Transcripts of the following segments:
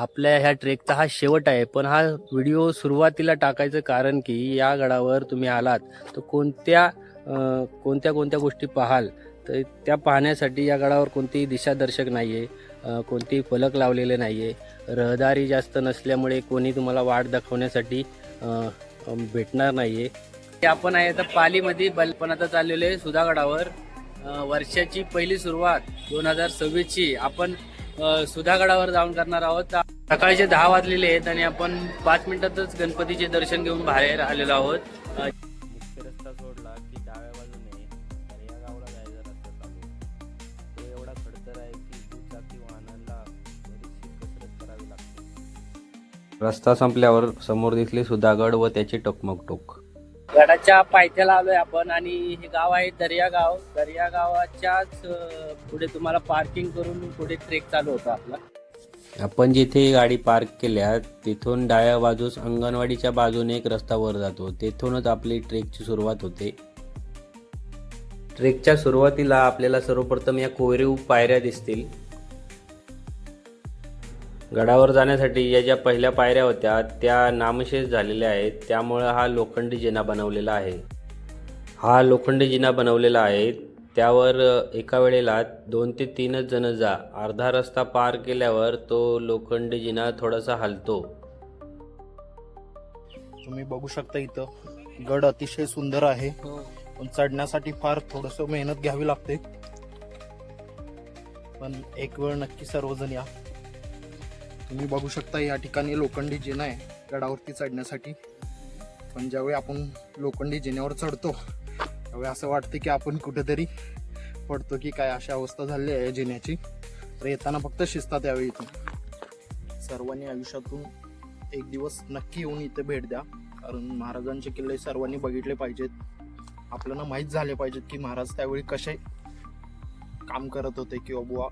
आपल्या ह्या ट्रेकचा हा शेवट आहे पण हा व्हिडिओ सुरुवातीला टाकायचं कारण की या गडावर तुम्ही आलात तर कोणत्या कोणत्या कोणत्या गोष्टी पाहाल? तर त्या पाहण्यासाठी या गडावर कोणतीही दिशादर्शक नाही आहे कोणतेही फलक लावलेले नाही आहे रहदारी जास्त नसल्यामुळे कोणी तुम्हाला वाट दाखवण्यासाठी भेटणार नाही आहे आपण आहे आता पालीमध्ये बलपणाचा पण चाललेलो आहे सुधागडावर वर्षाची पहिली सुरुवात दोन हजार सव्वीसची. आपण सुधागडावर जाऊन करणार आहोत. सकाळचे दहा वाजलेले आहेत आणि आपण पाच मिनिटातच गणपतीचे दर्शन घेऊन बाहेर आलेलो आहोत. मुख्य रस्ता सोडला की डाव्या बाजूने. या गावाला जायचा रस्ता चालू. तो एवढा खडतर आहे की दुचाकी वाहनांना बरीचशी कसरत करावी लागते. रस्ता संपल्यावर समोर दिसले सुधागड व त्याचे टोकमकटोक. गडाच्या पायथ्याला आलोय आपण आणि हे गाव आहे दर्यागाव. दर्यागावाच्याच पुढे तुम्हाला पार्किंग करून पुढे ट्रेक चालू होता आपला. आपण जिथे गाडी पार्क केल्या तिथून डाव्या बाजूस अंगणवाडीच्या बाजूने एक रस्ता वर जातो. तेथूनच आपली ट्रेकची सुरुवात होते. ट्रेकच्या सुरुवातीला आपल्याला सर्वप्रथम या कोरीव पायऱ्या दिसतील. गडावर जाण्यासाठी या ज्या पहिल्या पायऱ्या होत्या त्या नामशेष झालेल्या आहेत. त्यामुळं हा लोखंडी जिना बनवलेला आहे. हा लोखंडी जिना बनवलेला आहे. त्यावर एका वेळेला दोन ते तीनच जण जा. अर्धा रस्ता पार केल्यावर तो लोखंडी जिना थोडासा हलतो. तुम्ही बघू शकता इथं. गड अतिशय सुंदर आहे. पण चढण्यासाठी फार थोडस मेहनत घ्यावी लागते. पण एक वेळ नक्की सर्वजण या. तुम्ही बघू शकता या ठिकाणी लोखंडी जिना आहे गडावरती चढण्यासाठी. पण ज्यावेळी आपण लोखंडी जिन्यावर चढतो त्यावेळी असं वाटतं की आपण कुठेतरी पडतो की काय अशी अवस्था झाली आहे जिन्याची. तर येताना फक्त शिस्तात यावे इथून. सर्वांनी आयुष्यातून एक दिवस नक्की येऊन इथे भेट द्या. कारण महाराजांचे किल्ले सर्वांनी बघितले पाहिजेत. आपल्याला माहीत झाले पाहिजेत की महाराज त्यावेळी कसे काम करत होते किंवा बुवा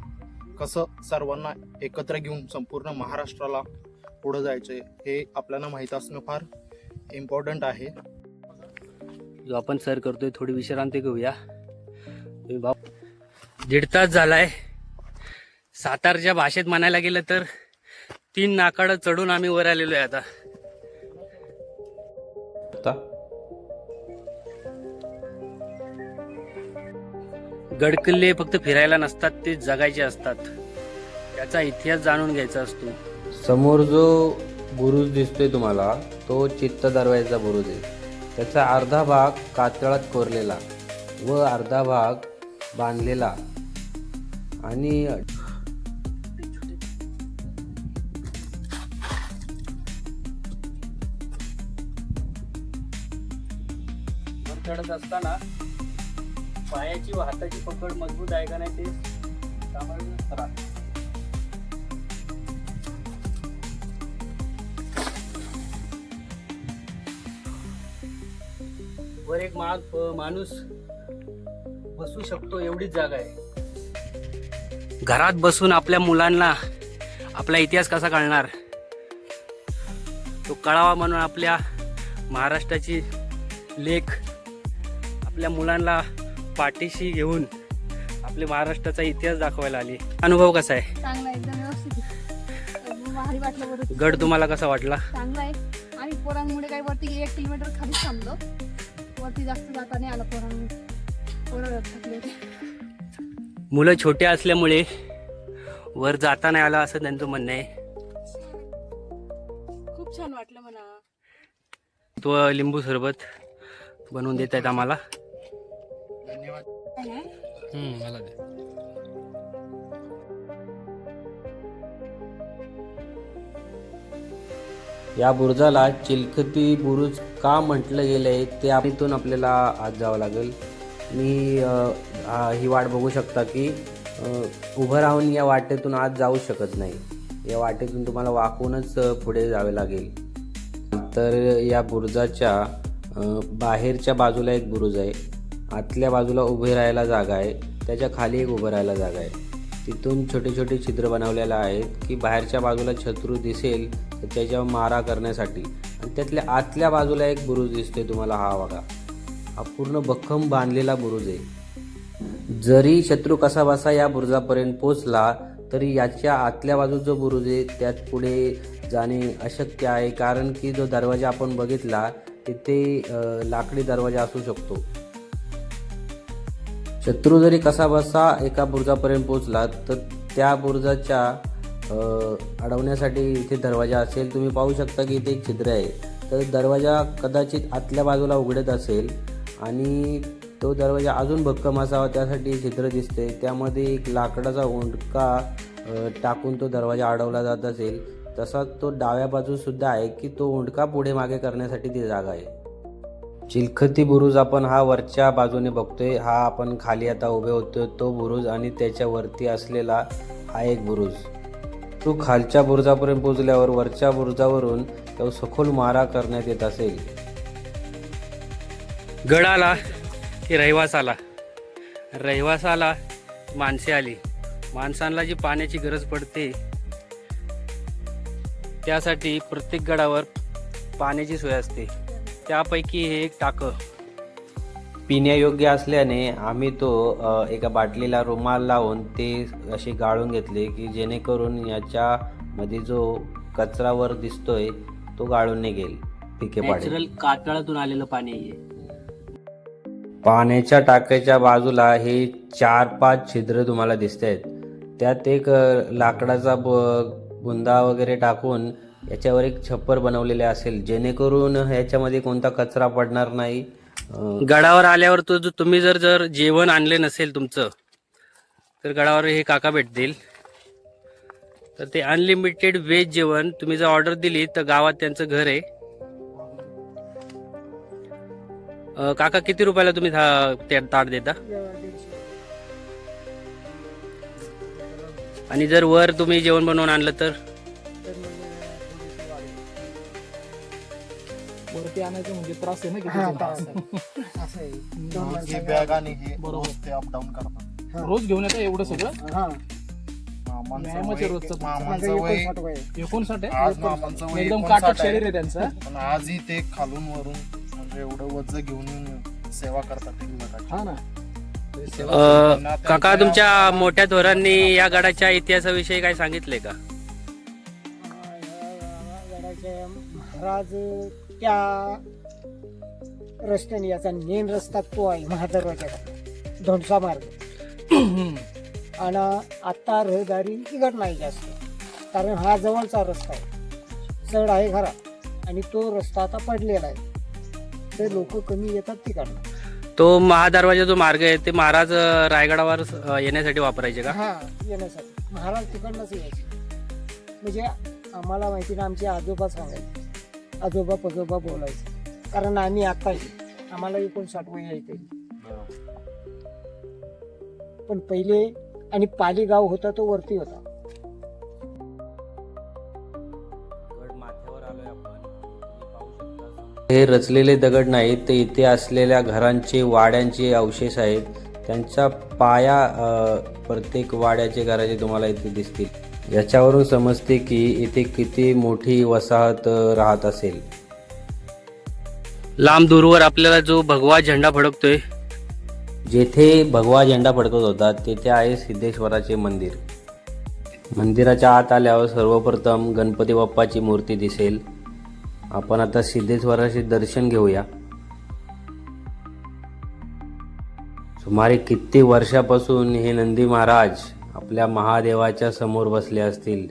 कसं सर्वांना एकत्र घेऊन संपूर्ण महाराष्ट्राला पुढे जायचे हे आपल्याला माहीत असणं फार इम्पॉर्टंट आहे. जो आपण सर करतोय थोडी विश्रांती घेऊया. भाऊ दीड तास झालाय. सातारच्या भाषेत म्हणायला गेलं तर तीन नाकाड चढून आम्ही वर आलेलो आहे आता गडकिल्ले फक्त फिरायला नसतात ते जगायचे असतात. त्याचा इतिहास जाणून घ्यायचा असतो. समोर जो बुरुज दिसतोय तुम्हाला तो चित्त दरवाजाचा बुरुज आहे. त्याचा अर्धा भाग कातळात कोरलेला व अर्धा भाग बांधलेला आणि चढत असताना पायाची व हाताची पकड मजबूत आहे का नाही ते सांभाळून करा वर एक मा माणूस बसू शकतो एवढीच जागा आहे. घरात बसून आपल्या मुलांना आपला इतिहास कसा कळणार? तो कळावा म्हणून आपल्या महाराष्ट्राची लेख आपल्या मुलांना पाठीशी घेऊन आपल्या महाराष्ट्राचा इतिहास दाखवायला आली. अनुभव कसा आहे? चांगला आहे, एकदम व्यवस्थित आहे. एकदम भारी वाटलं बरं गड तुम्हाला कसा वाटला? चांगला आहे. आम्ही पोरांमुळे वरती एक किलोमीटर थांबलो. वरती जास्त जाता नाही आलं पोरांमुळे पोरं थकले होते मुलं छोटे असल्यामुळे वर जाता नाही आलं असं त्यांचं म्हणणं आहे. खूप छान वाटलं म्हणा तो लिंबू सरबत बनवून देत आहेत आम्हाला. धन्यवाद मला दे. या बुरुजाला चिलखती बुरुज का म्हटलं गेलंय ते आपलीतून आपल्याला आज जावं लागेल. मी ही वाट बघू शकता की उभं राहून या वाटेतून आज जाऊ शकत नाही. या वाटेतून तुम्हाला वाकूनच पुढे जावे लागेल. तर या बुरुजाच्या बाहेरच्या बाजूला एक बुरुज आहे. आतल्या बाजूला उभे राहायला जागा आहे. त्याच्याखाली एक उभं राहायला जागा आहे. तिथून छोटे छोटे छिद्र बनवलेलं आहेत की बाहेरच्या बाजूला शत्रू दिसेल तर त्याच्यावर मारा करण्यासाठी. आणि त्यातल्या आतल्या बाजूला एक बुरुज दिसतोय तुम्हाला हा बघा. हा पूर्ण भक्कम बांधलेला बुरुज आहे. जरी शत्रू कसा बसा या बुरुजापर्यंत पोचला तरी याच्या आतल्या बाजूत जो बुरुज आहे त्यात पुढे जाणे अशक्य आहे. कारण की जो दरवाजा आपण बघितला तिथे लाकडी दरवाजा असू शकतो. शत्रू जरी कसा बसा एका बुरुजापर्यंत पोहोचला तर त्या बुरुजाच्या अडवण्यासाठी इथे दरवाजा असेल तुम्ही पाहू शकता की इथे एक छिद्र आहे. तर दरवाजा कदाचित आतल्या बाजूला उघडत असेल आणि तो दरवाजा अजून भक्कम असावा त्यासाठी छिद्र दिसते. त्यामध्ये एक लाकडाचा ओंडका टाकून तो दरवाजा अडवला जात असेल. तसाच तो डाव्या बाजूसुद्धा आहे की तो ओंडका पुढे मागे करण्यासाठी ती जागा आहे. चिलखती बुरुज आपण हा वरच्या बाजूने बघतोय. हा आपण खाली आता उभे होतोय. तो बुरुज आणि त्याच्यावरती असलेला हा एक बुरुज. तो खालच्या बुरुजापर्यंत पोचल्यावर वरच्या बुरुजावरून तो सखोल मारा करण्यात येत असेल. गड आला की रहिवास आला रहिवास आला माणसे आली. माणसांना जी पाण्याची गरज पडते त्यासाठी प्रत्येक गडावर पाण्याची सोय असते. त्यापैकी हे एक टाकं. पिण्यायोग्य असल्याने आम्ही तो एका बाटलीला रुमाल लावून ते असे गाळून घेतले की जेणेकरून याच्यामध्ये जो कचरा वर दिसतोय तो गाळून निघेल. पिके पाडेल. कातळातून आलेलं पाणी आहे पाण्याच्या टाक्याच्या बाजूला हे चार पाच छिद्र तुम्हाला दिसत आहेत त्यात एक लाकडाचा बुंदा वगैरे टाकून याच्यावर एक छप्पर बनवलेले असेल जेणेकरून ह्याच्यामध्ये कोणता कचरा पडणार नाही. गडावर आल्यावर तो जो तुम्ही जर जर जेवण आणले नसेल तुमचं तर गडावर हे काका भेटतील. तर ते अनलिमिटेड व्हेज जेवण तुम्ही जर ऑर्डर दिली तर गावात त्यांचं घर आहे. अं, काका किती रुपयाला तुम्ही था- त्या ताट देता? आणि जर वर तुम्ही जेवण बनवून आणलं तर? वरती आणायचं म्हणजे त्रास आहे ना किती हा, ते. त्रास असं आहे. दोन रोज माणसं बॅग आणि हे बरोबर. रोज ते अपडाऊन करतात. रोज घेऊन येतं एवढं सगळं? हा. मामांचं व्यायामाचे वय- रोजचं. मामांचं माझं वय एकोणसाठ वय आहे. एकोणसाठ आहे? आज मामांचं वय एकदम एकोणसाठ काटक आहे. शरीर आहे त्यांचं? पण आजही ते खालून वरून म्हणजे एवढं वज घेऊन येऊन सेवा करतात एकमेकाची. हा ना. ते सेवा अं, काका तुमच्या मोठ्या थोरांनी या गडाच्या इतिहासाविषयी काय सांगितले का? गडाचे महाराज त्या रस्त्याने याचा मेन रस्ता तो आहे महादरवाजाचा धोंडसा मार्ग. आणि आता रहदारी तिकड नाही जास्त. कारण हा जवळचा रस्ता आहे. चढ आहे खरा. आणि तो रस्ता आता पडलेला आहे. ते लोक कमी येतात तिकडनं. तो महादरवाजा जो मार्ग आहे ते महाराज रायगडावर येण्यासाठी वापरायचे का? हा येण्यासाठी. महाराज तिकडनंच यायचे. म्हणजे आम्हाला माहिती ना आमचे आजोबा सांगायचे. आजोबा पजोबा बोलायचे. कारण आम्ही आता आम्हाला एकोणसाठ वय आहे तरी पण पहिले आणि पाली गाव होता तो वरती होता. हे रचलेले दगड नाहीत ते इथे असलेल्या घरांचे वाड्यांचे अवशेष आहेत. त्यांचा पाया प्रत्येक वाड्याचे घराचे तुम्हाला इथे दिसतील. याच्यावरून समजते की इथे किती मोठी वसाहत राहत असेल. लांब दूरवर आपल्याला जो भगवा झेंडा फडकतोय. जेथे भगवा झेंडा फडकत होता तेथे आहे सिद्धेश्वराचे मंदिर. मंदिराच्या आत आल्यावर सर्वप्रथम गणपती बाप्पाची मूर्ती दिसेल. आपण आता सिद्धेश्वराचे दर्शन घेऊया. सुमारे किती वर्षापासून हे नंदी महाराज आपल्या महादेवाच्या समोर बसले असतील.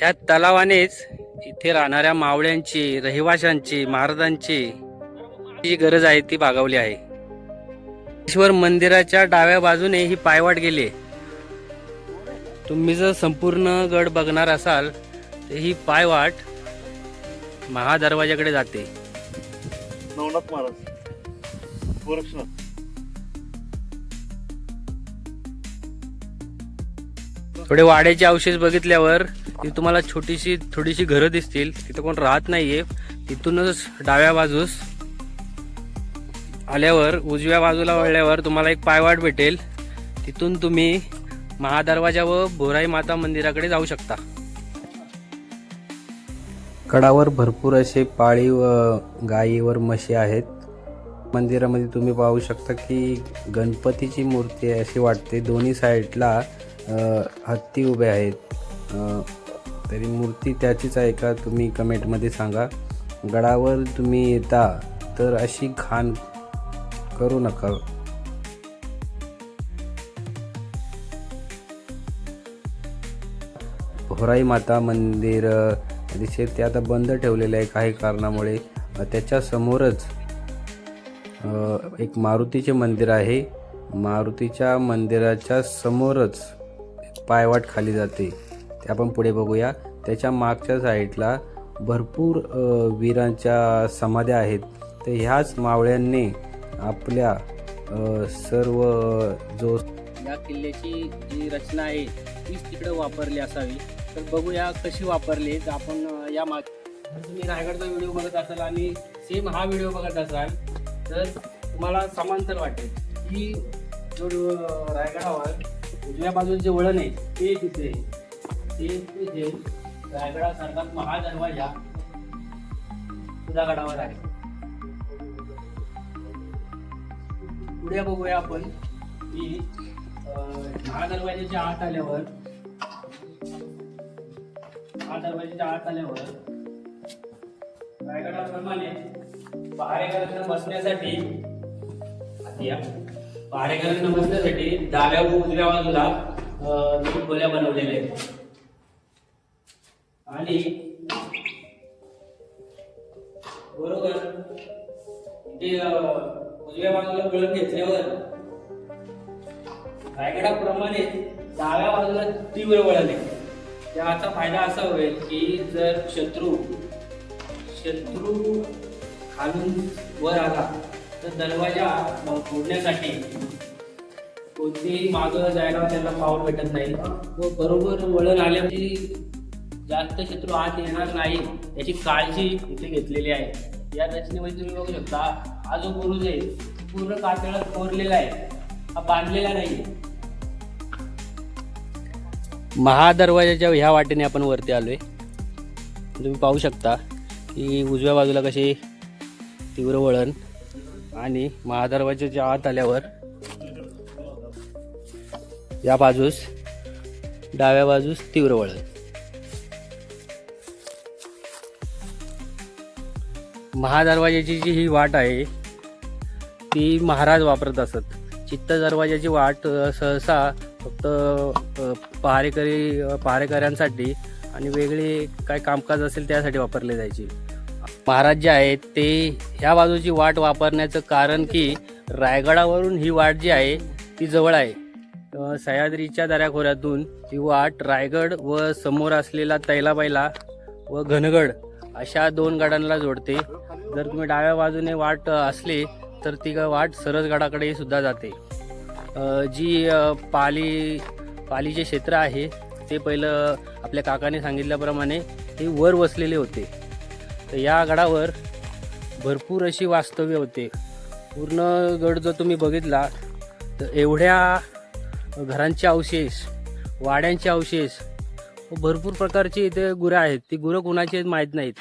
ह्या तलावानेच इथे राहणाऱ्या मावळ्यांची रहिवाशांची महाराजांची जी गरज आहे ती भागवली आहे. ईश्वर मंदिराच्या डाव्या बाजूने ही पायवाट गेली. तुम्ही जर संपूर्ण गड बघणार असाल तर ही पायवाट महादरवाजाकडे जाते. नवनाथ महाराज गोरक्षनाथ. थोडे वाड्याचे अवशेष बघितल्यावर ती तुम्हाला छोटीशी थोडीशी घरं दिसतील. तिथं कोण राहत नाहीये. तिथूनच डाव्या बाजूस आल्यावर उजव्या बाजूला वळल्यावर तुम्हाला एक पायवाट भेटेल. तिथून तुम्ही महादरवाजा व बोराई माता मंदिराकडे जाऊ शकता. कडावर भरपूर असे पाळीव व गायीवर म्हशी आहेत. मंदिरामध्ये तुम्ही पाहू शकता की गणपतीची मूर्ती आहे अशी वाटते. दोन्ही साईडला हत्ती उभे आहेत. तरी मूर्ती त्याचीच आहे का तुम्ही कमेंटमध्ये सांगा. गडावर तुम्ही येता तर अशी घाण करू नका. भोराई माता मंदिर अ, ते आता बंद ठेवलेलं आहे काही कारणामुळे. त्याच्यासमोरच एक मारुतीचे मंदिर आहे. मारुतीच्या मंदिराच्या समोरच पायवाट खाली जाते. ते आपण पुढे बघूया. त्याच्या मागच्या साईडला भरपूर वीरांच्या समाध्या आहेत. तर ह्याच मावळ्यांनी आपल्या सर्व जो या किल्ल्याची जी रचना आहे तीच तिकडे वापरली असावी. तर बघूया कशी वापरली तर आपण या माग तुम्ही रायगडचा व्हिडिओ बघत असाल आणि सेम हा व्हिडिओ बघत असाल तर तुम्हाला समांतर वाटेल. की जो रायगडावर उजव्या बाजूला जे वळण आहे ते तिथे ते तिथे रायगडासारखा महादरवाजा सुद्धा गडावर आहे. पुढे बघूया आपण. की दहा दरवाज्याच्या आत आल्यावर महादरवाजाच्या आत आल्यावर रायगडाप्रमाणे पहारेकरांना बसण्यासाठी पहारेकरांना बसण्यासाठी डाव्या व उजव्या बाजूला दोन खोल्या बनवलेल्या आहेत. आणि बरोबर ते उजव्या बाजूला वळण घेतल्यावर रायगडाप्रमाणे डाव्या बाजूला तीव्र वळण आहे. त्याचा फायदा असा होईल की जर शत्रू शत्रू खालून वर आला तर दरवाजा फोडण्यासाठी कोणतेही मागं जायला त्याला पावर भेटत नाही. व बरोबर वळण आल्याची जास्त शत्रू आत येणार नाही याची काळजी इथे घेतलेली आहे. या रचनेमध्ये तुम्ही बघू शकता हा जो बुरुज आहे पूर्ण कातळात कोरलेला आहे. हा बांधलेला नाही महादरवाजाच्या ह्या वाटेने आपण वरती आलोय. तुम्ही पाहू शकता की उजव्या बाजूला कशी तीव्र वळण आणि महादरवाजाच्या आत आल्यावर या बाजूस डाव्या बाजूस तीव्र वळण. महादरवाजाची जी ही वाट आहे ती महाराज वापरत असत. चित्त दरवाजाची वाट सहसा फक्त पहारेकरी पहारेकऱ्यांसाठी आणि वेगळी काय कामकाज असेल त्यासाठी वापरले जायचे. महाराज जे आहेत ते ह्या बाजूची वाट वापरण्याचं कारण की रायगडावरून ही वाट जी आहे ती जवळ आहे. सह्याद्रीच्या दऱ्याखोऱ्यातून ही वाट रायगड व समोर असलेला तैलाबैला व घनगड अशा दोन गडांना जोडते. जर तुम्ही डाव्या बाजूने वाट असली तर ती ग- वाट सरसगडाकडे सुद्धा जाते. जी पाली पालीचे क्षेत्र आहे ते पहिलं आपल्या काकाने सांगितल्याप्रमाणे ते वर वसलेले होते. तर या गडावर भरपूर अशी वास्तव्य होते. पूर्ण गड जर तुम्ही बघितला तर एवढ्या घरांचे अवशेष वाड्यांचे अवशेष भरपूर प्रकारची इथे गुरं आहेत. ती गुरं कुणाची आहेत माहीत नाहीत.